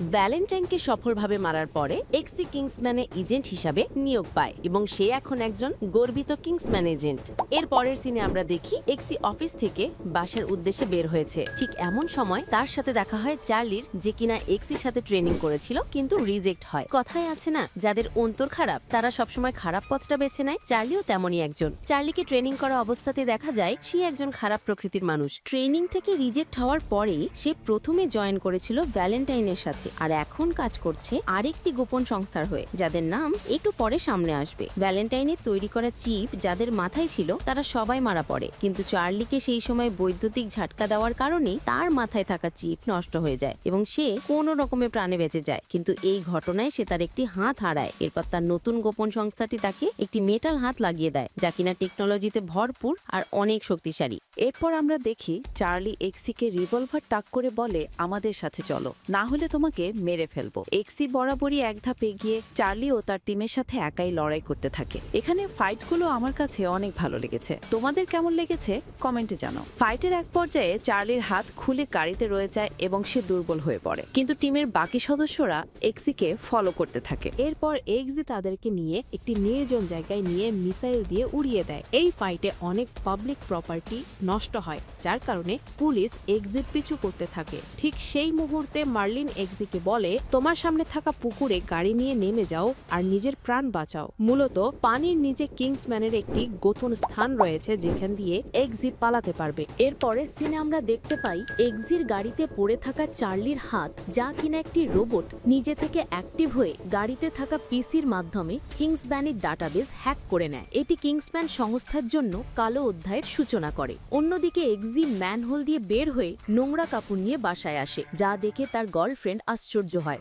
ভ্যালেন্টাইনকে সফলভাবে মারার পরে এক্সি কিংসম্যানে এজেন্ট হিসাবে নিয়োগ পায় এবং সে এখন একজন গর্বিত কিংসম্যান এজেন্ট। এর পরের সিনে আমরা দেখি এক্সি অফিস থেকে বাসার উদ্দেশ্যে বের হয়েছে। ঠিক এমন সময় তার সাথে দেখা হয় চার্লির, যে কিনা এক্সির সাথে ট্রেনিং করেছিল কিন্তু রিজেক্ট হয়। কথায় আছে না, যাদের অন্তর খারাপ, তারা সবসময় খারাপ পথটা বেছে নেয়। চার্লিও তেমনই একজন। চার্লিকে ট্রেনিং করা অবস্থাতে দেখা যায়, সে একজন খারাপ প্রকৃতির মানুষ। ট্রেনিং থেকে রিজেক্ট হওয়ার পরেই সে প্রথমে জয়েন করেছিল ভ্যালেন্টাইনের সাথে। আর এখন কাজ করছে আরেকটি গোপন সংস্থার হয়ে, যাদের নাম একটু পরে সামনে আসবে। ভ্যালেন্টাইনের তৈরি করা চিপ যাদের মাথায় ছিল, তারা সবাই মারা পড়ে। কিন্তু চার্লিকে সেই সময় বৈদ্যুতিক ঝাটকা দেওয়ার কারণেই তার মাথায় থাকা চিপ নষ্ট হয়ে যায় এবং সে কোনো রকমে প্রাণে বেঁচে যায়। কিন্তু এই ঘটনায় সে তার একটি হাত হারায়। এরপর তার নতুন গোপন সংস্থাটি তাকে একটি মেটাল হাত লাগিয়ে দেয়, যা কিনা টেকনোলজিতে ভরপুর আর অনেক শক্তিশালী। এরপর আমরা দেখি, চার্লি এক্সিকে রিভলভার টাক করে বলে, আমাদের সাথে চলো। না হলে তোমাকে মেরে ফেলব। এক্সি বরাবরই এক ধাপ এগিয়ে চার্লি ও তার টিমের সাথে একাই লড়াই করতে থাকে। এখানে ফাইটগুলো আমার কাছে অনেক ভালো লেগেছে। তোমাদের কেমন লেগেছে? কমেন্টে জানাও। ফাইটের এক পর্যায়ে চার্লির হাত খুলে গাড়িতে রয়ে যায় এবং সে দুর্বল হয়ে পড়ে। কিন্তু টিমের বাকি সদস্যরা এক্সিকে ফলো করতে থাকে। এরপর এক্সি তাদেরকে নিয়ে একটি নির্জন জায়গায় নিয়ে মিসাইল দিয়ে উড়িয়ে দেয়। এই ফাইটে অনেক পাবলিক প্রপার্টি নষ্ট হয়, যার কারণে পুলিশ এক্সিট পিছু করতে থাকে। ঠিক সেই মুহূর্তে মার্লিন এক্সিকে বলে, তোমার সামনে থাকা পুকুরে গাড়ি নিয়ে নেমে যাও আর নিজের প্রাণ বাঁচাও। মূলত, পানির নিচে কিংসম্যানের একটি গোপন স্থান রয়েছে যেখান দিয়ে এক্সি পালাতে পারবে। এরপরে সিনে আমরা দেখতে পাই, এক্সির গাড়িতে পড়ে থাকা চার্লির হাত যা কিনা একটি রোবট নিজে থেকে অ্যাক্টিভ হয়ে গাড়িতে থাকা পিসির মাধ্যমে কিংসম্যানের ডাটাবেস হ্যাক করে নেয়। এটি কিংসম্যান সংস্থার জন্য কালো অধ্যায়ের সূচনা করে। অন্যদিকে এক্সি ম্যানহোল দিয়ে বের হয়ে নোংরা কাপড় নিয়ে বাসায় আসে, যা দেখে তার গার্লফ্রেন্ড আশ্চর্য হয়।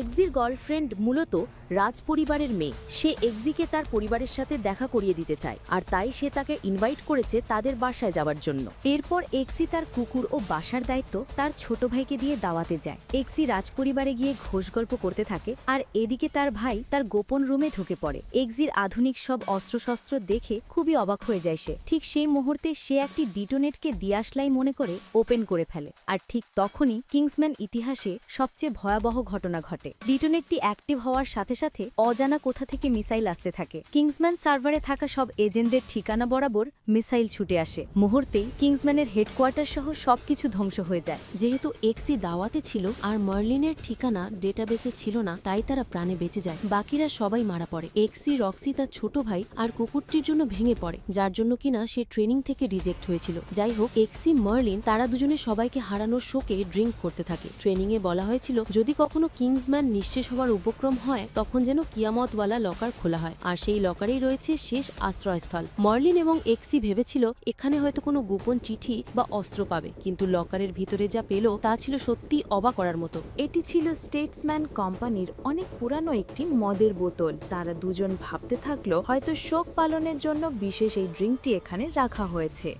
এক্সির গার্লফ্রেন্ড মূলত রাজ পরিবারের মেয়ে। সে এক্সিকে তার পরিবারের সাথে দেখা করিয়ে দিতে চায়, আর তাই সে তাকে ইনভাইট করেছে তাদের বাসায় যাওয়ার জন্য। এরপর এক্সি তার কুকুর ও বাসার দায়িত্ব তার ছোট ভাইকে দিয়ে দাওয়াতে যায়। এক্সি রাজপরিবারে গিয়ে ঘোষ গল্প করতে থাকে, আর এদিকে তার ভাই তার গোপন রুমে ঢুকে পড়ে। এক্সির আধুনিক সব অস্ত্রশস্ত্র দেখে খুবই অবাক হয়ে যায় সে। ঠিক সেই মুহূর্তে সে একটি ডিটোনেটকে দিয়াশলাই মনে করে ওপেন করে ফেলে, আর ঠিক তখনই কিংসম্যান ইতিহাসে সবচেয়ে ভয়াবহ ঘটনা ঘটে। ডিটোনেটটি অ্যাক্টিভ হওয়ার সাথে সাথে অজানা কোথা থেকে মিসাইল আসতে থাকে। কিংসম্যান সার্ভারে থাকা সব এজেন্টদের ঠিকানা বরাবর মিসাইল ছুটে আসে। মুহূর্তেই কিংসম্যানের হেডকোয়ার্টার সহ সবকিছু ধ্বংস হয়ে যায়। যেহেতু এক্সি দাওয়াতে ছিল আর মার্লিনের ঠিকানা ডেটাবেসে ছিল না, তাই তারা প্রাণে বেঁচে যায়। বাকিরা সবাই মারা পড়ে। এক্সি, রক্সি তার ছোট ভাই আর কুকুরটির জন্য ভেঙে পড়ে, যার জন্য কিনা সে ট্রেনিং থেকে রিজেক্ট হয়েছিল। যাই হোক এক্সি, মার্লিন তারা দুজনে সবাইকে হারানোর শোকে ড্রিঙ্ক করতে থাকে। ট্রেনিং এ বলা হয়েছিল, যদি কখনো কিংসম্যান নিঃশেষ হওয়ার উপক্রম হয়, তখন যেন কিয়ামতওয়ালা লকার খোলা হয়। আর সেই লকারেই রয়েছে শেষ আশ্রয়স্থল। মার্লিন এবং এক্সি ভেবেছিল, এখানে হয়তো কোনো গোপন চিঠি বা অস্ত্র পাবে। কিন্তু লকারের ভিতরে যা পেল, তা ছিল সত্যি অবাক করার মতো। এটি ছিল স্টেটসম্যান কোম্পানির অনেক পুরানো একটি মদের বোতল। তারা দুজন ভাবতে থাকল, হয়তো শোক পালনের জন্য বিশেষ এই ড্রিঙ্কটি এখানে রাখা হয়েছে।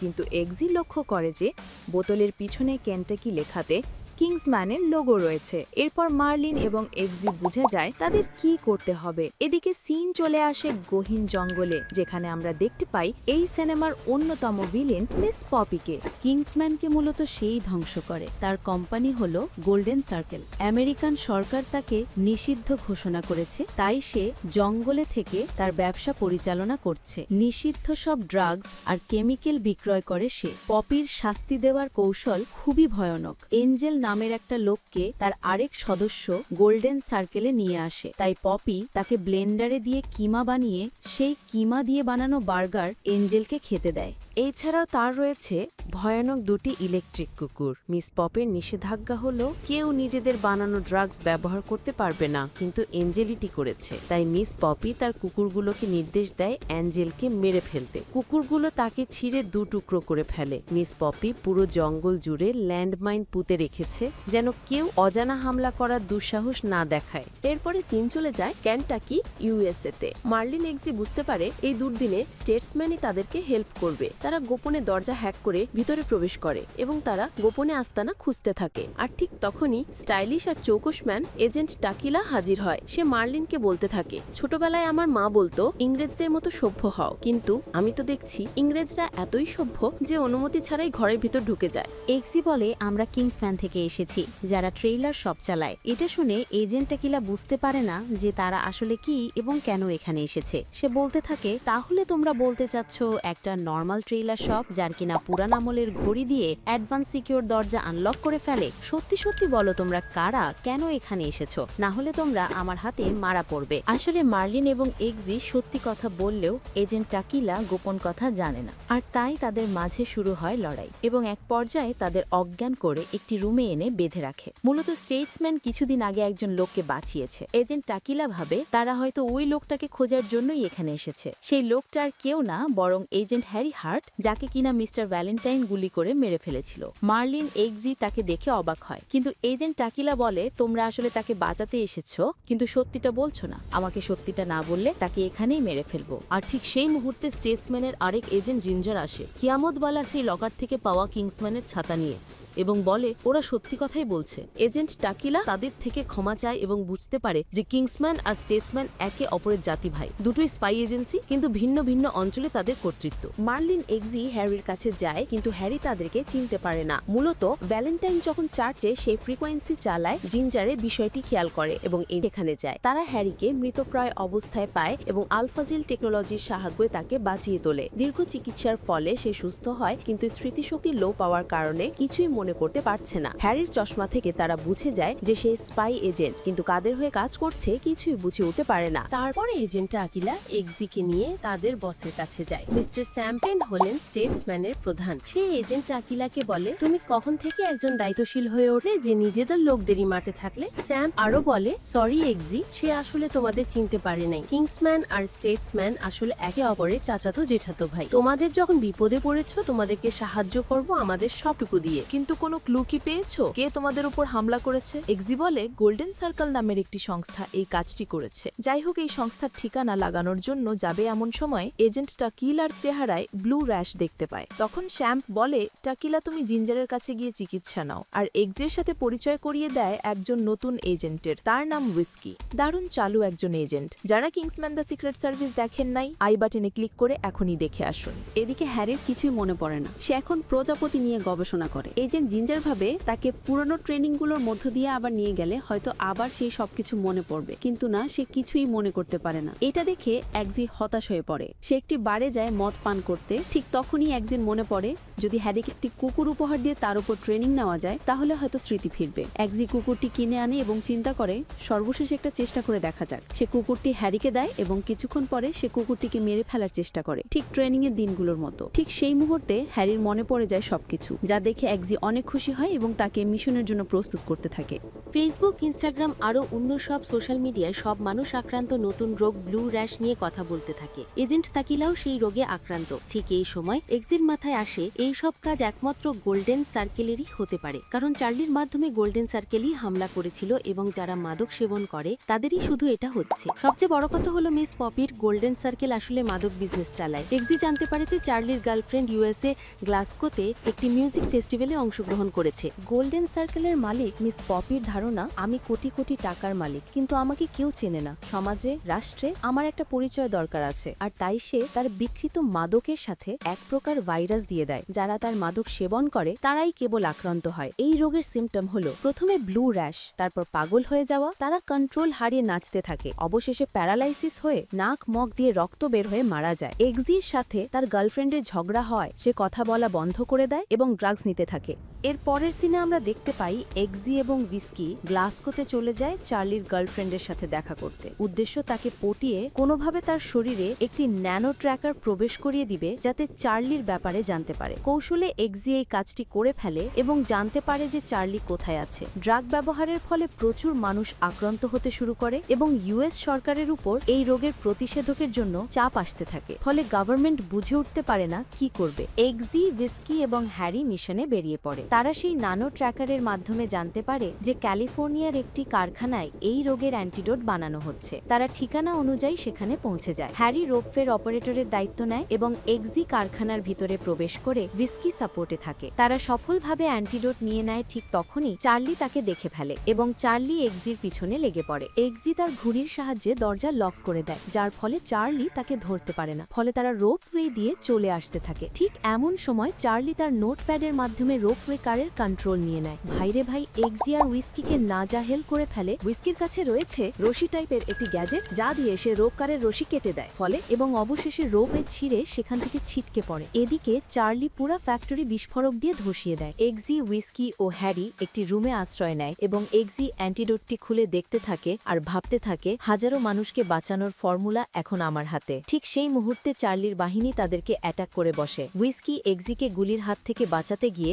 কিন্তু এক্সি লক্ষ্য করে যে, বোতলের পিছনে কেন্টাকি লেখাতে কিংসম্যানের লোগো রয়েছে। এরপর মার্লিন এবং এক্সি বুঝে যায় তাদের কি করতে হবে। এদিকে সিন চলে আসে গহীন জঙ্গলে, যেখানে আমরা দেখতে পাই এই সিনেমার অন্যতম ভিলেন মিস পপিকে। কিংসম্যানকে মূলত সেই ধ্বংস করে। তার কোম্পানি হল গোল্ডেন সার্কেল। আমেরিকান সরকার তাকে নিষিদ্ধ ঘোষণা করেছে, তাই সে জঙ্গলে থেকে তার ব্যবসা পরিচালনা করছে। নিষিদ্ধ সব ড্রাগস আর কেমিক্যাল বিক্রয় করে সে। পপির শাস্তি দেওয়ার কৌশল খুবই ভয়ানক। এঞ্জেল নামের একটা লোককে তার আরেক সদস্য গোল্ডেন সার্কেলে নিয়ে আসে। তাই পপি তাকে ব্লেন্ডারে দিয়ে কিমা বানিয়ে সেই কিমা দিয়ে বানানো বার্গার এঞ্জেলকে খেতে দেয়। এছাড়াও তার রয়েছে ভয়ানক দুটি ইলেকট্রিক কুকুর। মিস পপের নিষেধাজ্ঞা হলো, কেউ নিজেদের বানানো ড্রাগস ব্যবহার করতে পারবে না, কিন্তু এঞ্জেলিটি করেছে। তাই মিস পপি তার কুকুরগুলোকে নির্দেশ দেয় অ্যাঞ্জেলকে মেরে ফেলতে। কুকুরগুলো তাকে ছিঁড়ে দু টুকরো করে ফেলে। মিস পপি পুরো জঙ্গল জুড়ে ল্যান্ডমাইন পুঁতে রেখেছে, যেন কেউ অজানা হামলা করার দুঃসাহস না দেখায়। এরপরে সিন চলে যায় ক্যান্টাকি ইউএসএ তে। মার্লিন এক্সি বুঝতে পারে, এই দুর্দিনে স্টেটসম্যানই তাদেরকে হেল্প করবে। তারা গোপনে দরজা হ্যাক করে ভিতরে প্রবেশ করে এবং তারা গোপনে আস্তানা খুঁজতে থাকে। আর ঠিক তখনই স্টাইলিশ আর চৌকসম্যান এজেন্ট টাকিলা হাজির হয়। সে মার্লিনকে বলতে থাকে, ছোটবেলায় আমার মা বলতো, ইংরেজদের মতো সভ্য হও। কিন্তু আমি তো দেখছি ইংরেজরা এতই সভ্য যে অনুমতি ছাড়াই ঘরের ভিতর ঢুকে যায়। এক্সি বলে, আমরা কিংসম্যান থেকে এসেছি, যারা ট্রেইলার সব চালায়। এটা শুনে এজেন্ট টাকিলা বুঝতে পারে না যে তারা আসলে কি এবং কেন এখানে এসেছে। সে বলতে থাকে, তাহলে তোমরা বলতে চাচ্ছ একটা নর্মাল ট্রেইলার শপ, যার কিনা পুরান আমলের ঘড়ি দিয়ে অ্যাডভান্স সিকিউর দরজা আনলক করে ফেলে। সত্যি সত্যি বলো তোমরা কারা, কেন এখানে এসেছ? না হলে তোমরা আমার হাতে মারা পড়বে। আসলে মার্লিন এবং এক্সি সত্যি কথা বললেও এজেন্ট টাকিলা গোপন কথা জানে না। আর তাই তাদের মাঝে শুরু হয় লড়াই এবং এক পর্যায়ে তাদের অজ্ঞান করে একটি রুমে এনে বেঁধে রাখে। মূলত স্টেটসম্যান কিছুদিন আগে একজন লোককে বাঁচিয়েছে। এজেন্ট টাকিলা ভাবে, তারা হয়তো ওই লোকটাকে খোঁজার জন্যই এখানে এসেছে। সেই লোকটা আর কেউ না, বরং এজেন্ট হ্যারি হার্ট যাকে কিনা মিস্টার ভ্যালেন্টাইন গুলি করে মেরে ফেলেছিল। মার্লিন এক্সি তাকে দেখে অবাক হয়। কিন্তু এজেন্ট টাকিলা বলে, তোমরা আসলে তাকে বাঁচাতে এসেছ, কিন্তু সত্যিটা বলছো না। আমাকে সত্যিটা না বললে তাকে এখানেই মেরে ফেলব। আর ঠিক সেই মুহূর্তে স্টেটসম্যানের আরেক এজেন্ট জিঞ্জার আসে। কিয়ামতবালা সেই লকার থেকে পাওয়া কিংসম্যানের ছাতা নিয়ে এবং বলে, ওরা সত্যি কথাই বলছে। এজেন্ট টাকিলা তাদের থেকে ক্ষমা চায় এবং বুঝতে পারে যে কিংসম্যান আর স্টেটসম্যান একে অপরের জাতি ভাই দুটোই স্পাই এজেন্সি কিন্তু ভিন্ন ভিন্ন অঞ্চলে তাদের কর্তৃত্ব। মার্লিন এক্সি হ্যারির কাছে যায়, কিন্তু হ্যারি তাদেরকে চিনতে পারে না। মূলত, ভ্যালেন্টাইন যখন চার্চে সেই ফ্রিকোয়েন্সি চালায়, জিঞ্জারে বিষয়টি খেয়াল করে এবং এখানে যায়। তারা হ্যারিকে মৃতপ্রায় অবস্থায় পায় এবং আলফাজিল টেকনোলজির সাহায্যে তাকে বাঁচিয়ে তোলে। দীর্ঘ চিকিৎসার ফলে সে সুস্থ হয়, কিন্তু স্মৃতিশক্তি লো পাওয়ার কারণে কিছুই মনে করতে পারছে না। হ্যারির চশমা থেকে তারা বুঝে যায় যে সে স্পাই এজেন্ট, কিন্তু কাদের হয়ে কাজ করছে কিছুই বুঝে উঠতে পারে না। তারপরে এজেন্ট আকিলা এক্সিকে নিয়ে তাদের বসের কাছে যায়। মিস্টার স্যাম্পেন হলেন স্টেটসম্যানের প্রধান। সেই এজেন্ট আকিলাকে বলে, তুমি কখন থেকে একজন দায়িত্বশীল হয়ে ওঠে যে নিজেদের লোকদেরই মারতে থাকলে? স্যাম আরও বলে, সরি, এক্সি, সে আসলে তোমাদের চিনতে পারে নাই। কিংসম্যান আর স্টেটসম্যান আসলে একে অপরের চাচাতো জেঠাতো ভাই। তোমাদের যখন বিপদে পড়েছো, তোমাদেরকে সাহায্য করব আমাদের সবটুকু দিয়ে। কিন্তু কোনো ক্লু কি পেয়েছ? কে তোমাদের উপর হামলা করেছে? এক্সি বলে গোল্ডেন সার্কেল নামের একটি সংস্থা এই কাজটি করেছে। যাই হোক, এই সংস্থার ঠিকানা লাগানোর জন্য যাবে এমন সময় এজেন্ট টাকিলার চেহারায় ব্লু র্যাশ দেখতে পায়। তখন শ্যাম্প বলে, টাকিলা, তুমি জিঞ্জারের কাছে গিয়ে চিকিৎসা নাও। আর এক্সির সাথে পরিচয় করিয়ে দেয় একজন নতুন এজেন্টের। তার নাম উইস্কি দারুণ চালু একজন এজেন্ট। যারা কিংসম্যান দ্য সিক্রেট সার্ভিস দেখেন নাই, আই বাটনে ক্লিক করে এখনই দেখে আসুন। এদিকে হ্যারির কিছুই মনে পড়ে না। সে এখন প্রজাপতি নিয়ে গবেষণা করে। এজেন্ট জিঞ্জার ভাবে তাকে পুরনো ট্রেনিংগুলোর মধ্য দিয়ে আবার নিয়ে গেলে হয়তো আবার সেই সবকিছু মনে পড়বে। কিন্তু না, সে কিছুই মনে করতে পারে না। এটা দেখে একজি হতাশ হয়ে পড়ে। সে একটি বারে যায় মদ পান করতে, ঠিক তখনই একদিন মনে পড়ে, যদি হ্যারিকে একটি কুকুর উপহার দিয়ে তার উপর ট্রেনিং নেওয়া যায়, তাহলে হয়তো স্মৃতি ফিরবে। একজি কুকুরটি কিনে আনে এবং চিন্তা করে, সর্বশেষ একটা চেষ্টা করে দেখা যাক। সে কুকুরটি হ্যারিকে দেয় এবং কিছুক্ষণ পরে সে কুকুরটিকে মেরে ফেলার চেষ্টা করে, ঠিক ট্রেনিং এর দিনগুলোর মতো। ঠিক সেই মুহূর্তে হ্যারির মনে পড়ে যায় সবকিছু, যা দেখে একজি অনেক খুশি হয় এবং তাকে মিশনের জন্য প্রস্তুত করতে থাকে। ফেসবুক ইনস্টাগ্রাম আরও অন্য সব সোশ্যাল মিডিয়ায় সব মানুষ আক্রান্ত নতুন রোগ ব্লু র্যাশ নিয়ে কথা বলতে থাকে। এজেন্ট তাকিলাও সেই রোগে আক্রান্ত। ঠিক এই সময় এক্সির মাথায় আসে, এই সব কাজ একমাত্র গোল্ডেন সার্কেলেরই হতে পারে। কারণ চার্লির মাধ্যমে গোল্ডেন সার্কেলই হামলা করেছিল এবং যারা মাদক সেবন করে, তাদেরই শুধু এটা হচ্ছে। সবচেয়ে বড় কথা হলো মিস পপির গোল্ডেন সার্কেল আসলে মাদক বিজনেস চালায়। এক্সি জানতে পারে যে চার্লির গার্লফ্রেন্ড ইউএসএ গ্লাসকোতে একটি মিউজিক ফেস্টিভ্যালে অংশগ্রহণ করেছে। গোল্ডেন সার্কেলের মালিক মিস পপির ধারণা আমি কোটি কোটি টাকার মালিক, কিন্তু আমাকে কেউ চেনে না। সমাজে, রাষ্ট্রে আমার একটা পরিচয় দরকার আছে, আর তাই সে তার বিকৃত মাদকের সাথে এক প্রকার ভাইরাস দিয়ে দেয়। যারা তার মাদক সেবন করে, তারাই কেবল আক্রান্ত হয়। এই রোগের সিমটম হলো, প্রথমে ব্লু র্যাশ তারপর পাগল হয়ে যাওয়া, তারা কন্ট্রোল হারিয়ে নাচতে থাকে। অবশেষে প্যারালাইসিস হয়ে নাক, মগ দিয়ে রক্ত বের হয়ে মারা যায়। এক্সির সাথে তার গার্লফ্রেন্ডের ঝগড়া হয়, সে কথা বলা বন্ধ করে দেয় এবং ড্রাগস নিতে থাকে। এর পরের সিনে আমরা দেখতে পাই এক্সি এবং বিস্কি গ্লাসকোতে চলে যায় চার্লির গার্লফ্রেন্ডের সাথে দেখা করতে। উদ্দেশ্য তাকে পটিয়ে কোনোভাবে তার শরীরে একটি ন্যানো ট্র্যাকার প্রবেশ করিয়ে দিবে যাতে চার্লির ব্যাপারে জানতে পারে। কৌশলে এক্সি এই কাজটি করে ফেলে এবং জানতে পারে যে চার্লি কোথায় আছে। ড্রাগ ব্যবহারের ফলে প্রচুর মানুষ আক্রান্ত হতে শুরু করে এবং ইউএস সরকারের উপর এই রোগের প্রতিষেধকের জন্য চাপ আসতে থাকে। ফলে গভর্নমেন্ট বুঝে উঠতে পারে না কি করবে। এক্সি উইস্কি এবং হ্যারি মিশনে বেরিয়ে পড়ে। তারা সেই নানো ট্র্যাকারের মাধ্যমে জানতে পারে যে ক্যালিফোর্নিয়ার একটি কারখানায় এই রোগের অ্যান্টিডোট বানানো হচ্ছে। তারা ঠিকানা অনুযায়ী সেখানে পৌঁছে যায়। হ্যারি রোপফের অপারেটরের দায়িত্ব নেয় এবং এক্সি কারখানার ভিতরে প্রবেশ করে উইস্কি সাপোর্টে থাকে। তারা সফলভাবে অ্যান্টিডোট নিয়ে নেয় ঠিক তখনই চার্লি তাকে দেখে ফেলে এবং চার্লি এক্সির পিছনে লেগে পড়ে। এক্সি তার ঘুড়ির সাহায্যে দরজা লক করে দেয়, যার ফলে চার্লি তাকে ধরতে পারে না। ফলে তারা রোপওয়ে দিয়ে চলে আসতে থাকে। ঠিক এমন সময় চার্লি তার নোট নোটপ্যাডের মাধ্যমে রোপওয়ে কারের কন্ট্রোল নিয়ে নেয়। ভাইরে ভাই এক্সি আর উইস্কিকে নাজাহেল করে ফেলে উইস্কির কাছে রয়েছে রশি টাইপের একটি গ্যাজেট যা দিয়ে সে রোপ কারের রশি কেটে দেয়। ফলে এবং অবশেষে রোপে ছিঁড়ে সেখান থেকে ছিটকে পড়ে। এদিকে চার্লি পুরা ফ্যাক্টরি বিস্ফোরক দিয়ে ধসিয়ে দেয়। এক্সি উইস্কি ও হ্যারি একটি রুমে আশ্রয় নেয় এবং এক্সি অ্যান্টিডোটটি খুলে দেখতে থাকে আর ভাবতে থাকে, হাজারো মানুষকে বাঁচানোর ফর্মুলা এখন আমার হাতে। ঠিক সেই মুহূর্তে চার্লির বাহিনী তাদেরকে অ্যাটাক করে বসে। উইস্কি এক্সিকে গুলির হাত থেকে বাঁচাতে গিয়ে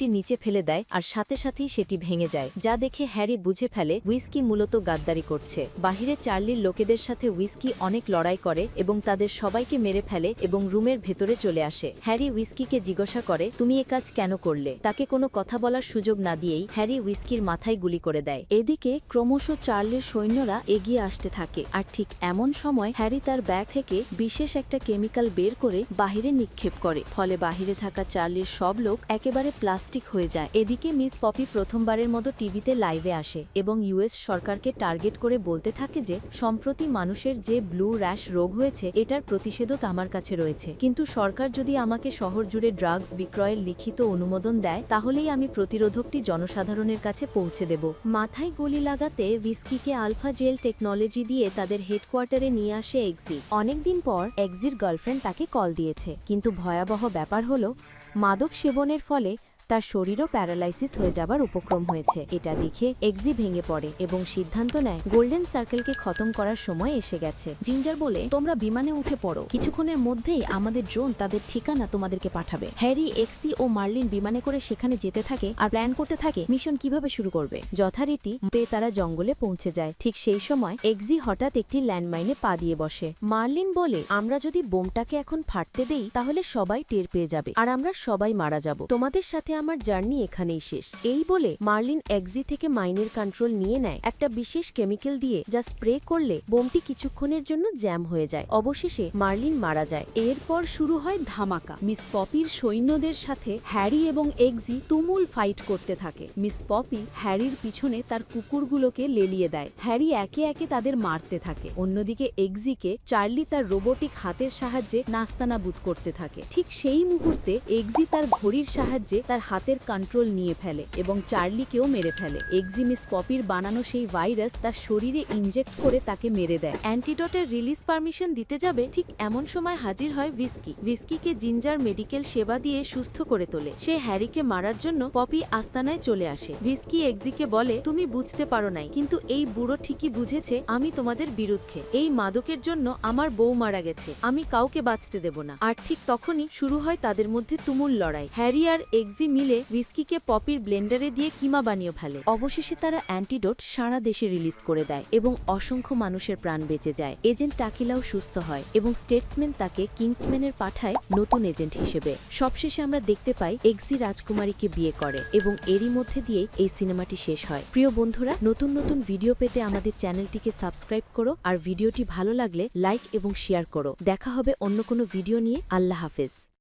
অ্যান্টিডোটটি নিচে ফেলে দেয় আর সাথে সাথেই সেটি ভেঙে যায়, যা দেখে হ্যারি বুঝে ফেলে উইস্কি মূলত গাদ্দারি করছে। বাহিরে চার্লির লোকেদের সাথে উইস্কি অনেক লড়াই করে এবং তাদের সবাইকে মেরে ফেলে এবং রুমের ভেতরে চলে আসে। হ্যারি উইস্কিকে জিজ্ঞাসা করে, তুমি এ কাজ কেন করলে? তাকে কোনো কথা বলার সুযোগ না দিয়েই হ্যারি উইস্কির মাথায় গুলি করে দেয়। এদিকে ক্রমশ চার্লির সৈন্যরা এগিয়ে আসতে থাকে আর ঠিক এমন সময় হ্যারি তার ব্যাগ থেকে বিশেষ একটা কেমিক্যাল বের করে বাহিরে নিক্ষেপ করে। ফলে বাহিরে থাকা চার্লির সব লোক একেবারে প্লাস্টিক হয়ে যায়। এদিকে মিস পপি প্রথমবারের মতো টিভিতে লাইভে আসে এবং ইউএস সরকারকে টার্গেট করে বলতে থাকে যে, সম্প্রতি মানুষের যে ব্লু র্যাশ রোগ হয়েছে, এটার প্রতিষেধক আমার কাছে রয়েছে। কিন্তু সরকার যদি আমাকে শহর জুড়ে ড্রাগস বিক্রয়ের লিখিত অনুমোদন দেয়, তাহলেই আমি প্রতিরোধকটি জনসাধারণের কাছে পৌঁছে দেব। মাথায় গুলি লাগাতে ভিস্কিকে আলফা জেল টেকনোলজি দিয়ে তাদের হেডকোয়ার্টারে নিয়ে আসে এক্সি। অনেকদিন পর এক্সির গার্লফ্রেন্ড তাকে কল দিয়েছে। কিন্তু ভয়াবহ ব্যাপার হলো, মাদক সেবনের ফলে তার শরীরও প্যারালাইসিস হয়ে যাবার উপক্রম হয়েছে। এটা দেখে এক্সি ভেঙে পড়ে এবং সিদ্ধান্ত নেয়, গোল্ডেন সার্কেলকে খতম করার সময় এসে গেছে। জিঞ্জার বলে, তোমরা বিমানে উঠে পড়ো। কিছুক্ষণের মধ্যেই আমাদের ড্রোন তাদের ঠিকানা তোমাদেরকে পাঠাবে। হ্যারি, এক্সি ও মার্লিন বিমানে করে সেখানে যেতে থাকে আর প্ল্যান করতে থাকে মিশন কীভাবে শুরু করবে। যথারীতি পেয়ে তারা জঙ্গলে পৌঁছে যায়। ঠিক সেই সময় এক্সি হঠাৎ একটি ল্যান্ডমাইনে পা দিয়ে বসে। মার্লিন বলে, আমরা যদি বোমটাকে এখন ফাটতে দেই, তাহলে সবাই টের পেয়ে যাবে। আর আমরা সবাই মারা যাব। তোমাদের সাথে আমার জার্নি এখানেই শেষ। এই বলে মার্লিন এক্সি থেকে মাইনের কন্ট্রোল নিয়ে নেয় একটা বিশেষ কেমিক্যাল দিয়ে, যা স্প্রে করলে বোমটি কিছুক্ষণের জন্য জ্যাম হয়ে যায়। অবশেষে মার্লিন মারা যায়। এরপর শুরু হয় ধামাকা। মিস পপির সৈন্যদের সাথে হ্যারি এবং এক্সি তুমুল ফাইট করতে থাকে। মিস পপি হ্যারির পিছনে তার কুকুরগুলোকে লেলিয়ে দেয়। হ্যারি একে একে তাদের মারতে থাকে। অন্যদিকে এক্সিকে চার্লি তার রোবোটিক হাতের সাহায্যে নাস্তানাবুদ করতে থাকে। ঠিক সেই মুহূর্তে এক্সি তার ঘড়ির সাহায্যে তার হাতের কন্ট্রোল নিয়ে ফেলে এবং চার্লিকেও মেরে ফেলে। এক্সি মিস পপির বানানো সেই ভাইরাস তার শরীরে ইনজেক্ট করে তাকে মেরে দেয়। অ্যান্টিডটের রিলিজ পারমিশন দিতে যাবে ঠিক এমন সময় হাজির হয় ভিস্কি ভিস্কিকে জিঞ্জার মেডিকেল সেবা দিয়ে সুস্থ করে তোলে। সে হ্যারিকে মারার জন্য পপি আস্তানায় চলে আসে। ভিস্কি এক্সিকে বলে, তুমি বুঝতে পারো নাই, কিন্তু এই বুড়ো ঠিকই বুঝেছে, আমি তোমাদের বিরুদ্ধে। এই মাদকের জন্য আমার বউ মারা গেছে, আমি কাউকে বাঁচতে দেব না। আর ঠিক তখনই শুরু হয় তাদের মধ্যে তুমুল লড়াই। হ্যারি আর এক্সি মিলে উইস্কিকে পপির ব্লেন্ডারে দিয়ে কিমা বানিয়ে ফেলে। অবশেষে তারা অ্যান্টিডোট সারা দেশে রিলিজ করে দেয় এবং অসংখ্য মানুষের প্রাণ বেঁচে যায়। এজেন্ট টাকিলাও সুস্থ হয় এবং স্টেটসম্যান তাকে কিংসম্যানের পাঠায় নতুন এজেন্ট হিসেবে। সবশেষে আমরা দেখতে পাই এক্সি রাজকুমারীকে বিয়ে করে এবং এরই মধ্যে দিয়েই এই সিনেমাটি শেষ হয়। প্রিয় বন্ধুরা, নতুন নতুন ভিডিও পেতে আমাদের চ্যানেলটিকে সাবস্ক্রাইব করো আর ভিডিওটি ভালো লাগলে লাইক এবং শেয়ার করো। দেখা হবে অন্য কোনো ভিডিও নিয়ে। আল্লাহ হাফেজ।